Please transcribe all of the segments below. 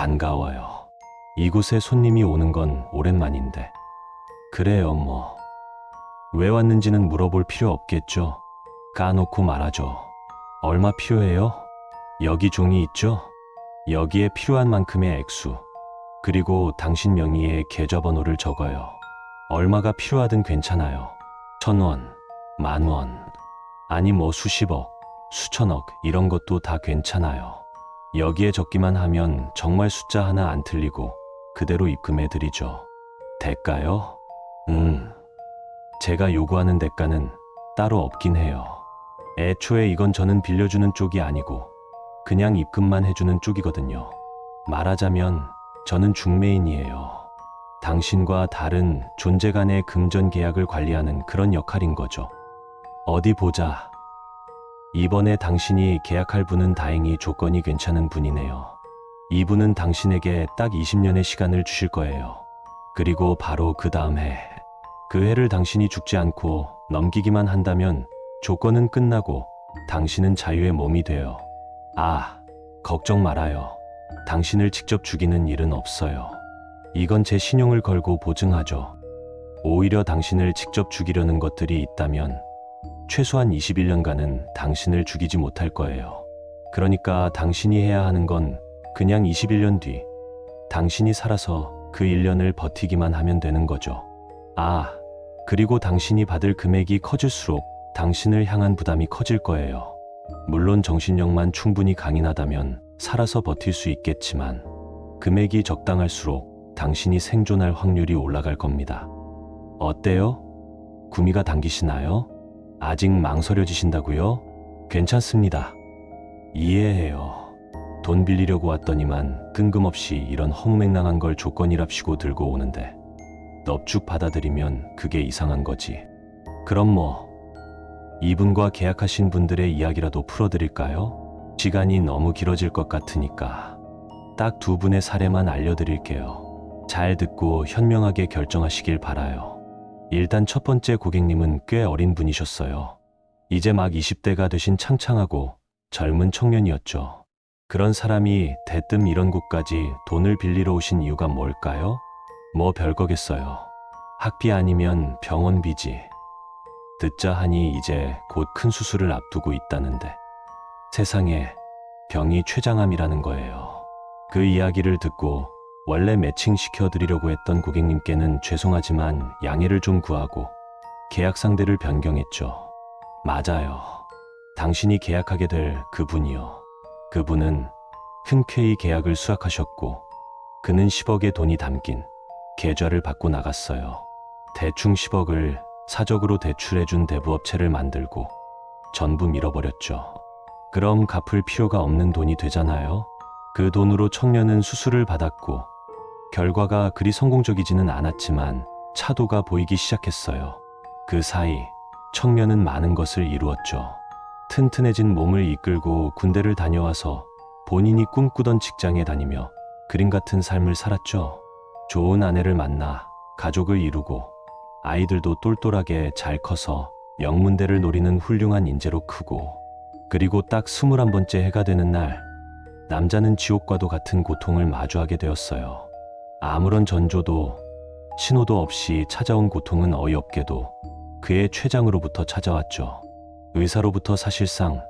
반가워요. 이곳에 손님이 오는 건 오랜만인데. 그래요, 뭐. 왜 왔는지는 물어볼 필요 없겠죠. 까놓고 말하죠. 얼마 필요해요? 여기 종이 있죠? 여기에 필요한 만큼의 액수. 그리고 당신 명의의 계좌번호를 적어요. 얼마가 필요하든 괜찮아요. 천 원, 만 원, 아니 뭐 수십억, 수천억 이런 것도 다 괜찮아요. 여기에 적기만 하면 정말 숫자 하나 안 틀리고 그대로 입금해 드리죠. 대가요? 음. 제가 요구하는 대가는 따로 없긴 해요. 애초에 이건 저는 빌려주는 쪽이 아니고 그냥 입금만 해주는 쪽이거든요. 말하자면 저는 중매인이에요. 당신과 다른 존재 간의 금전 계약을 관리하는 그런 역할인 거죠. 어디 보자. 이번에 당신이 계약할 분은 다행히 조건이 괜찮은 분이네요. 이분은 당신에게 딱 20년의 시간을 주실 거예요. 그리고 바로 그 다음 해. 그 해를 당신이 죽지 않고 넘기기만 한다면 조건은 끝나고 당신은 자유의 몸이 돼요. 아, 걱정 말아요. 당신을 직접 죽이는 일은 없어요. 이건 제 신용을 걸고 보증하죠. 오히려 당신을 직접 죽이려는 것들이 있다면 최소한 21년간은 당신을 죽이지 못할 거예요. 그러니까 당신이 해야 하는 건 그냥 21년 뒤 당신이 살아서 그 1년을 버티기만 하면 되는 거죠. 아, 그리고 당신이 받을 금액이 커질수록 당신을 향한 부담이 커질 거예요. 물론 정신력만 충분히 강인하다면 살아서 버틸 수 있겠지만 금액이 적당할수록 당신이 생존할 확률이 올라갈 겁니다. 어때요? 구미가 당기시나요? 아직 망설여지신다고요? 괜찮습니다. 이해해요. 돈 빌리려고 왔더니만 뜬금없이 이런 허무맹랑한 걸 조건이랍시고 들고 오는데 넙죽 받아들이면 그게 이상한 거지. 그럼 뭐 이분과 계약하신 분들의 이야기라도 풀어드릴까요? 시간이 너무 길어질 것 같으니까 딱 두 분의 사례만 알려드릴게요. 잘 듣고 현명하게 결정하시길 바라요. 일단 첫 번째 고객님은 꽤 어린 분이셨어요. 이제 막 20대가 되신 창창하고 젊은 청년이었죠. 그런 사람이 대뜸 이런 곳까지 돈을 빌리러 오신 이유가 뭘까요? 뭐 별거겠어요. 학비 아니면 병원비지. 듣자 하니 이제 곧 큰 수술을 앞두고 있다는데 세상에 병이 췌장암이라는 거예요. 그 이야기를 듣고 원래 매칭시켜 드리려고 했던 고객님께는 죄송하지만 양해를 좀 구하고 계약 상대를 변경했죠. 맞아요. 당신이 계약하게 될 그분이요. 그분은 흔쾌히 계약을 수락하셨고 그는 10억의 돈이 담긴 계좌를 받고 나갔어요. 대충 10억을 사적으로 대출해준 대부업체를 만들고 전부 밀어버렸죠. 그럼 갚을 필요가 없는 돈이 되잖아요. 그 돈으로 청년은 수술을 받았고 결과가 그리 성공적이지는 않았지만 차도가 보이기 시작했어요. 그 사이 청년은 많은 것을 이루었죠. 튼튼해진 몸을 이끌고 군대를 다녀와서 본인이 꿈꾸던 직장에 다니며 그림 같은 삶을 살았죠. 좋은 아내를 만나 가족을 이루고 아이들도 똘똘하게 잘 커서 영문대를 노리는 훌륭한 인재로 크고 그리고 딱 스물한 번째 해가 되는 날 남자는 지옥과도 같은 고통을 마주하게 되었어요. 아무런 전조도 신호도 없이 찾아온 고통은 어이없게도 그의 췌장으로부터 찾아왔죠. 의사로부터 사실상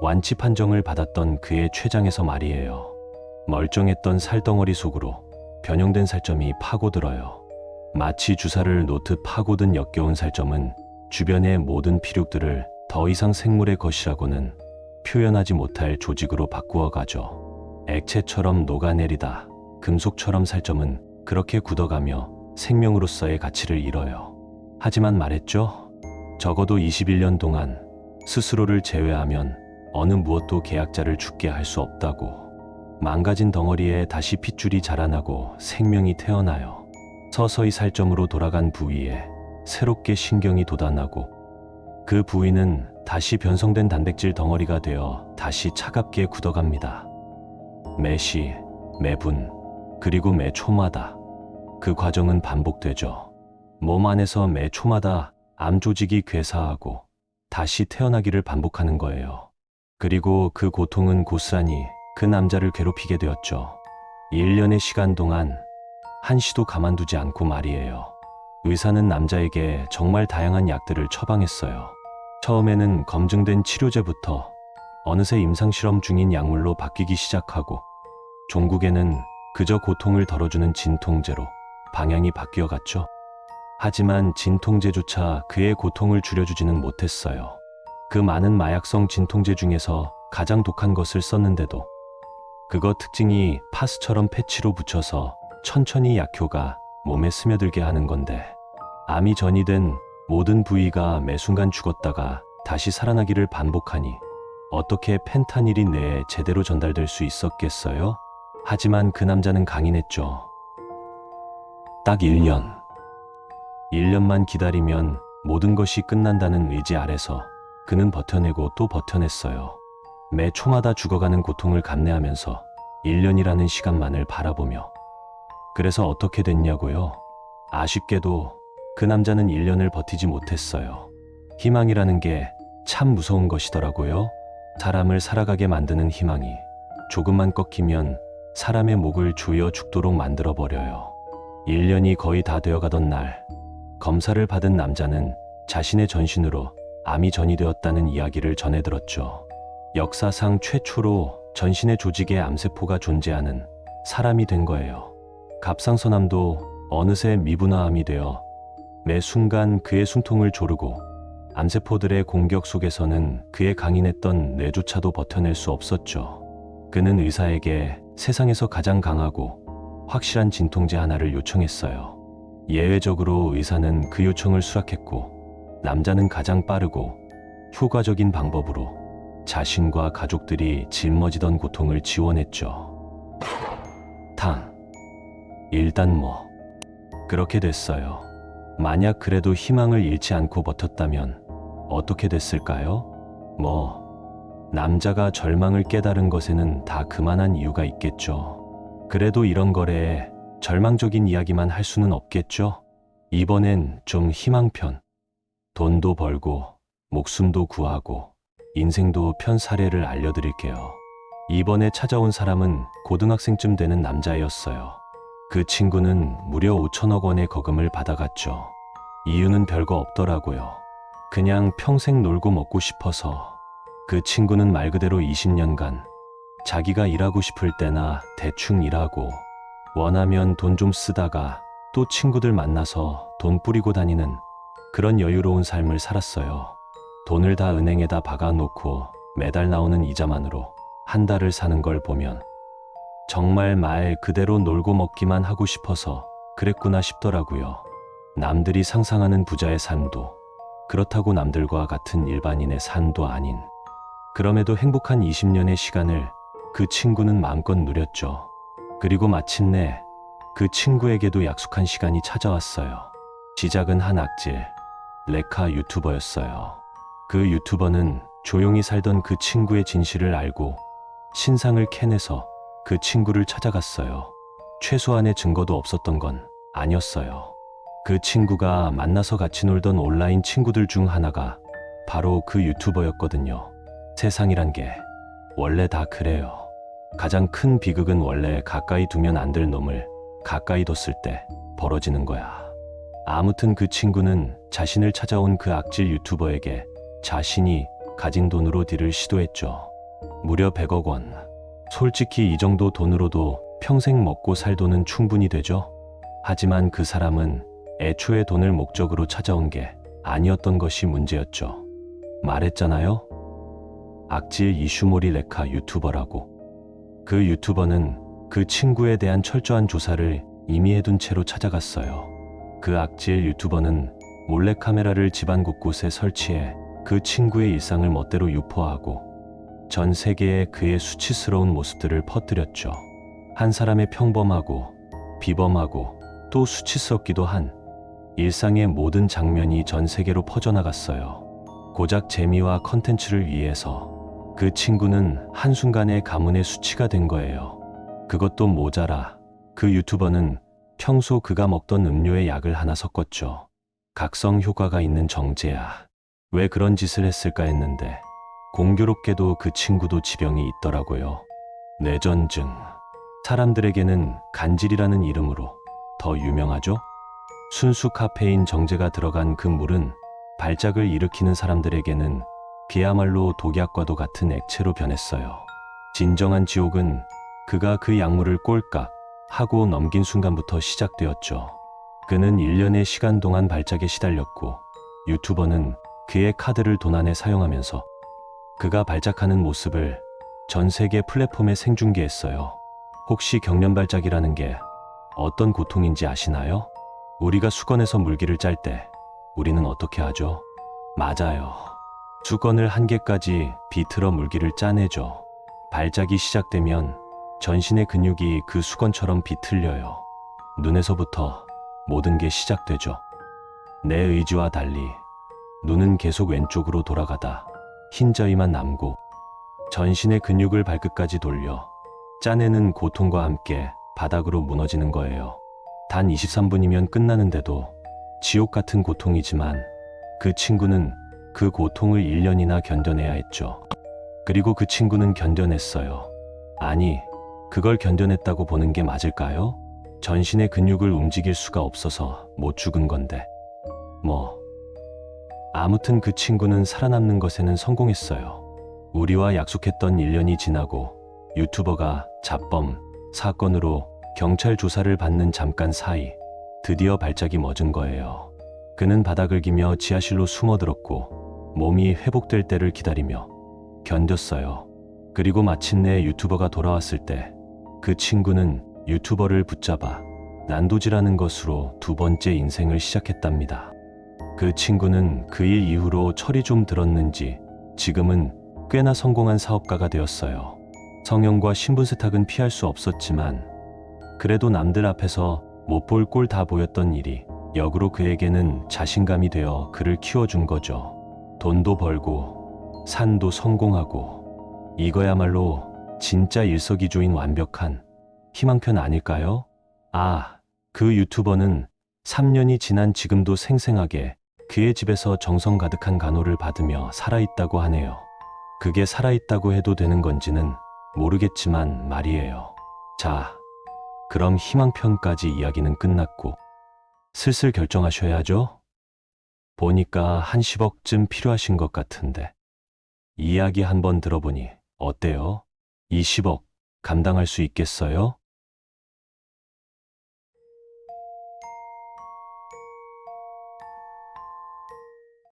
완치 판정을 받았던 그의 췌장에서 말이에요. 멀쩡했던 살덩어리 속으로 변형된 살점이 파고들어요. 마치 주사를 놓듯 파고든 역겨운 살점은 주변의 모든 피륙들을 더 이상 생물의 것이라고는 표현하지 못할 조직으로 바꾸어 가죠. 액체처럼 녹아내리다 금속처럼 살 점은 그렇게 굳어가며 생명으로서의 가치를 잃어요. 하지만 말했죠. 적어도 21년 동안 스스로를 제외하면 어느 무엇도 계약자를 죽게 할 수 없다고. 망가진 덩어리에 다시 핏줄이 자라나고 생명이 태어나요. 서서히 살점으로 돌아간 부위에 새롭게 신경이 돋아나고 그 부위는 다시 변성된 단백질 덩어리가 되어 다시 차갑게 굳어갑니다. 매시, 매분, 그리고 매 초마다 그 과정은 반복되죠. 몸 안에서 매 초마다 암 조직이 괴사하고 다시 태어나기를 반복하는 거예요. 그리고 그 고통은 고스란히 그 남자를 괴롭히게 되었죠. 1년의 시간 동안 한시도 가만두지 않고 말이에요. 의사는 남자에게 정말 다양한 약들을 처방했어요. 처음에는 검증된 치료제부터 어느새 임상실험 중인 약물로 바뀌기 시작하고 종국에는 그저 고통을 덜어주는 진통제로 방향이 바뀌어 갔죠. 하지만 진통제조차 그의 고통을 줄여주지는 못했어요. 그 많은 마약성 진통제 중에서 가장 독한 것을 썼는데도 그거 특징이 파스처럼 패치로 붙여서 천천히 약효가 몸에 스며들게 하는 건데 암이 전이된 모든 부위가 매 순간 죽었다가 다시 살아나기를 반복하니 어떻게 펜타닐이 뇌에 제대로 전달될 수 있었겠어요? 하지만 그 남자는 강인했죠. 딱 1년. 1년만 기다리면 모든 것이 끝난다는 의지 아래서 그는 버텨내고 또 버텨냈어요. 매 초마다 죽어가는 고통을 감내하면서 1년이라는 시간만을 바라보며 그래서 어떻게 됐냐고요? 아쉽게도 그 남자는 1년을 버티지 못했어요. 희망이라는 게 참 무서운 것이더라고요. 사람을 살아가게 만드는 희망이 조금만 꺾이면 사람의 목을 조여 죽도록 만들어 버려요. 1년이 거의 다 되어가던 날, 검사를 받은 남자는 자신의 전신으로 암이 전이되었다는 이야기를 전해 들었죠. 역사상 최초로 전신의 조직에 암세포가 존재하는 사람이 된 거예요. 갑상선암도 어느새 미분화암이 되어 매 순간 그의 숨통을 조르고 암세포들의 공격 속에서는 그의 강인했던 뇌조차도 버텨낼 수 없었죠. 그는 의사에게 세상에서 가장 강하고 확실한 진통제 하나를 요청했어요. 예외적으로 의사는 그 요청을 수락했고 남자는 가장 빠르고 효과적인 방법으로 자신과 가족들이 짊어지던 고통을 지원했죠. 탕. 일단 뭐 그렇게 됐어요. 만약 그래도 희망을 잃지 않고 버텼다면 어떻게 됐을까요? 뭐 남자가 절망을 깨달은 것에는 다 그만한 이유가 있겠죠. 그래도 이런 거래에 절망적인 이야기만 할 수는 없겠죠. 이번엔 좀 희망편. 돈도 벌고 목숨도 구하고 인생도 편 사례를 알려드릴게요. 이번에 찾아온 사람은 고등학생쯤 되는 남자였어요. 그 친구는 무려 5천억 원의 거금을 받아갔죠. 이유는 별거 없더라고요. 그냥 평생 놀고 먹고 싶어서 그 친구는 말 그대로 20년간 자기가 일하고 싶을 때나 대충 일하고 원하면 돈 좀 쓰다가 또 친구들 만나서 돈 뿌리고 다니는 그런 여유로운 삶을 살았어요. 돈을 다 은행에다 박아놓고 매달 나오는 이자만으로 한 달을 사는 걸 보면 정말 말 그대로 놀고 먹기만 하고 싶어서 그랬구나 싶더라고요. 남들이 상상하는 부자의 삶도 그렇다고 남들과 같은 일반인의 삶도 아닌 그럼에도 행복한 20년의 시간을 그 친구는 마음껏 누렸죠. 그리고 마침내 그 친구에게도 약속한 시간이 찾아왔어요. 시작은 한 악질, 레카 유튜버였어요. 그 유튜버는 조용히 살던 그 친구의 진실을 알고 신상을 캐내서 그 친구를 찾아갔어요. 최소한의 증거도 없었던 건 아니었어요. 그 친구가 만나서 같이 놀던 온라인 친구들 중 하나가 바로 그 유튜버였거든요. 세상이란 게 원래 다 그래요. 가장 큰 비극은 원래 가까이 두면 안 될 놈을 가까이 뒀을 때 벌어지는 거야. 아무튼 그 친구는 자신을 찾아온 그 악질 유튜버에게 자신이 가진 돈으로 딜을 시도했죠. 무려 100억 원. 솔직히 이 정도 돈으로도 평생 먹고 살 돈은 충분히 되죠. 하지만 그 사람은 애초에 돈을 목적으로 찾아온 게 아니었던 것이 문제였죠. 말했잖아요. 악질 이슈모리 레카 유튜버라고. 그 유튜버는 그 친구에 대한 철저한 조사를 이미 해둔 채로 찾아갔어요. 그 악질 유튜버는 몰래카메라를 집안 곳곳에 설치해 그 친구의 일상을 멋대로 유포하고 전 세계에 그의 수치스러운 모습들을 퍼뜨렸죠. 한 사람의 평범하고 비범하고 또 수치스럽기도 한 일상의 모든 장면이 전 세계로 퍼져나갔어요. 고작 재미와 컨텐츠를 위해서 그 친구는 한순간에 가문의 수치가 된 거예요. 그것도 모자라 그 유튜버는 평소 그가 먹던 음료에 약을 하나 섞었죠. 각성 효과가 있는 정제야. 왜 그런 짓을 했을까 했는데 공교롭게도 그 친구도 지병이 있더라고요. 뇌전증. 사람들에게는 간질이라는 이름으로 더 유명하죠? 순수 카페인 정제가 들어간 그 물은 발작을 일으키는 사람들에게는 그야말로 독약과도 같은 액체로 변했어요. 진정한 지옥은 그가 그 약물을 꼴깍 하고 넘긴 순간부터 시작되었죠. 그는 1년의 시간 동안 발작에 시달렸고 유튜버는 그의 카드를 도난해 사용하면서 그가 발작하는 모습을 전 세계 플랫폼에 생중계했어요. 혹시 경련 발작이라는 게 어떤 고통인지 아시나요? 우리가 수건에서 물기를 짤 때 우리는 어떻게 하죠? 맞아요. 수건을 한 개까지 비틀어 물기를 짜내죠. 발작이 시작되면 전신의 근육이 그 수건처럼 비틀려요. 눈에서부터 모든 게 시작되죠. 내 의지와 달리 눈은 계속 왼쪽으로 돌아가다 흰저위만 남고 전신의 근육을 발끝까지 돌려 짜내는 고통과 함께 바닥으로 무너지는 거예요. 단 23분이면 끝나는데도 지옥 같은 고통이지만 그 친구는 그 고통을 1년이나 견뎌내야 했죠. 그리고 그 친구는 견뎌냈어요. 아니, 그걸 견뎌냈다고 보는 게 맞을까요? 전신의 근육을 움직일 수가 없어서 못 죽은 건데. 뭐. 아무튼 그 친구는 살아남는 것에는 성공했어요. 우리와 약속했던 1년이 지나고 유튜버가 잡범 사건으로 경찰 조사를 받는 잠깐 사이 드디어 발작이 멎은 거예요. 그는 바닥을 기며 지하실로 숨어들었고 몸이 회복될 때를 기다리며 견뎠어요. 그리고 마침내 유튜버가 돌아왔을 때 그 친구는 유튜버를 붙잡아 난도질하는 것으로 두 번째 인생을 시작했답니다. 그 친구는 그 일 이후로 철이 좀 들었는지 지금은 꽤나 성공한 사업가가 되었어요. 성형과 신분 세탁은 피할 수 없었지만 그래도 남들 앞에서 못 볼 꼴 다 보였던 일이 역으로 그에게는 자신감이 되어 그를 키워준 거죠. 돈도 벌고 산도 성공하고 이거야말로 진짜 일석이조인 완벽한 희망편 아닐까요? 아, 그 유튜버는 3년이 지난 지금도 생생하게 그의 집에서 정성 가득한 간호를 받으며 살아있다고 하네요. 그게 살아있다고 해도 되는 건지는 모르겠지만 말이에요. 자, 그럼 희망편까지 이야기는 끝났고 슬슬 결정하셔야죠. 보니까 한 10억쯤 필요하신 것 같은데 이야기 한번 들어보니 어때요? 이 10억 감당할 수 있겠어요?